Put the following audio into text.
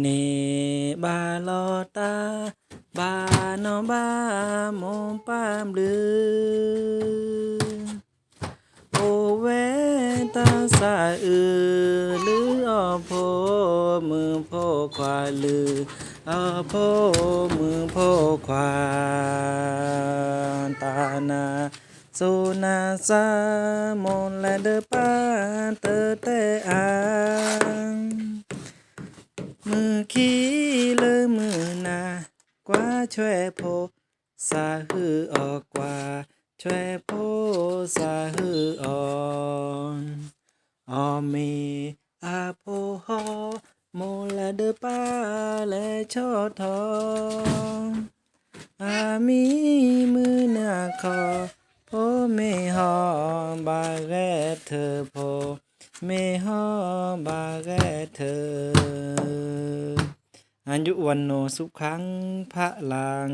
เนบาลอตา บานอบาโมปามลือ โอเวตาสาอือลือออโพมือโพควาลือออโพมือโพควาตานาโซนาซามนและเดปาเตเตอังมือ ขี้เลยมือหนากว่าช่วยโพสาหือออกกว่าช่วยโพสาหืออ่อนออมีอาโพฮอโมละเดอปาและชอทองอามีมือหน้าคอโพเมฮอบาแกเธอโพเมฮอบาแกเธอ อายุวันโนสุขังพระลัง